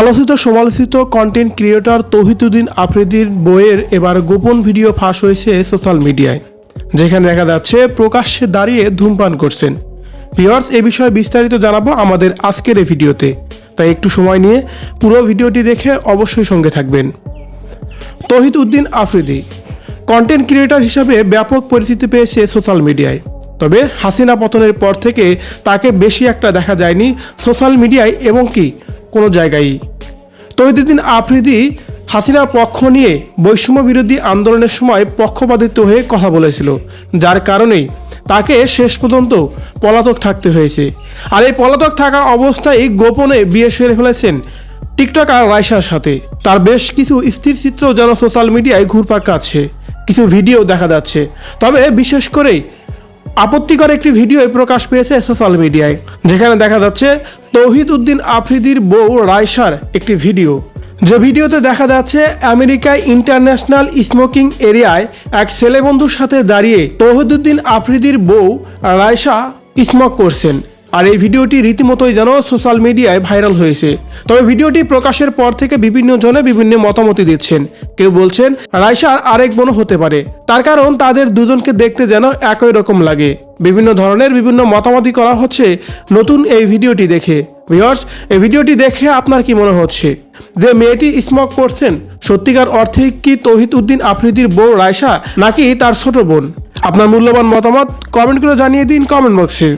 আলোচিত, সমালোচিত content creator তৌহিদুদ্দিন আফ্রিদির বইয়ের এবার গোপন ভিডিও ফাঁস হয়েছে সোশ্যাল মিডিয়ায় যেখানে দেখা যাচ্ছে প্রকাশ্যে দাঁড়িয়ে ধূমপান করছেন। ভিওয়ার্স এ বিষয়ে বিস্তারিত জানাব আমাদের আজকের এই ভিডিওতে। তাই একটু সময় নিয়ে পুরো ভিডিওটি দেখে অবশ্যই সঙ্গে থাকবেন। তহিদ উদ্দিন আফ্রিদি কন্টেন্ট ক্রিয়েটর হিসাবে ব্যাপক পরিচিতি পেয়েছে সোশ্যাল মিডিয়ায় তবে হাসিনা পতনের পর থেকে তাকে বেশি একটা দেখা যায়নি সোশ্যাল মিডিয়ায় এবং কি, কোনো জায়গায়ই। তহিদুদ্দিন আফ্রিদি হাসিনার পক্ষ নিয়ে বৈষম্য বিরোধী আন্দোলনের সময় পক্ষপাতিত্ব হয়ে কথা বলেছিল, যার কারণেই তাকে শেষ পর্যন্ত পলাতক থাকতে হয়েছে। আর এই পলাতক থাকা অবস্থায় গোপনে বিয়ে সেরে ফেলেছেন টিকটক আর রাইসার সাথে। তার বেশ কিছু স্থির চিত্র যেন সোশ্যাল মিডিয়ায় ঘুরপাক কাটছে কিছু ভিডিও দেখা যাচ্ছে। তবে বিশেষ করে আপত্তিকর একটি ভিডিও প্রকাশ পেয়েছে সোশ্যাল মিডিয়ায় যেখানে দেখা যাচ্ছে তৌহিদ উদ্দিন আফ্রিদির বউ রায়সার একটি ভিডিও যে ভিডিওতে দেখা যাচ্ছে আমেরিকায় ইন্টারন্যাশনাল স্মোকিং এরিয়ায় এক ছেলে বন্ধুর সাথে দাঁড়িয়ে তৌহিদুদ্দিন আফ্রিদির বউ রায়সা স্মোক করছেন। আর এই ভিডিওটি রীতিমতোই যেন সোশ্যাল মিডিয়ায় ভাইরাল হয়েছে। তবে ভিডিওটি প্রকাশের পর থেকে বিভিন্ন জনে বিভিন্ন মতামতি দিচ্ছেন। কেউ বলছেন রাইসার আরেক বোনও হতে পারে। তার কারণ তাদের দুজনকে দেখতে যেন একই রকম লাগে। বিভিন্ন ধরনের বিভিন্ন মতামতি করা হচ্ছে নতুন এই ভিডিওটি দেখে। ভিউয়ার্স, এই ভিডিওটি দেখে আপনার কি মনে হচ্ছে? যে মেয়েটি স্মক করছেন, সত্যিকার অর্থে কি তৌহিদ উদ্দিন আফ্রিদির বউ রায়সা নাকি তার ছোট বোন? আপনার মূল্যবান মতামত কমেন্ট করে জানিয়ে দিন কমেন্ট বক্সে।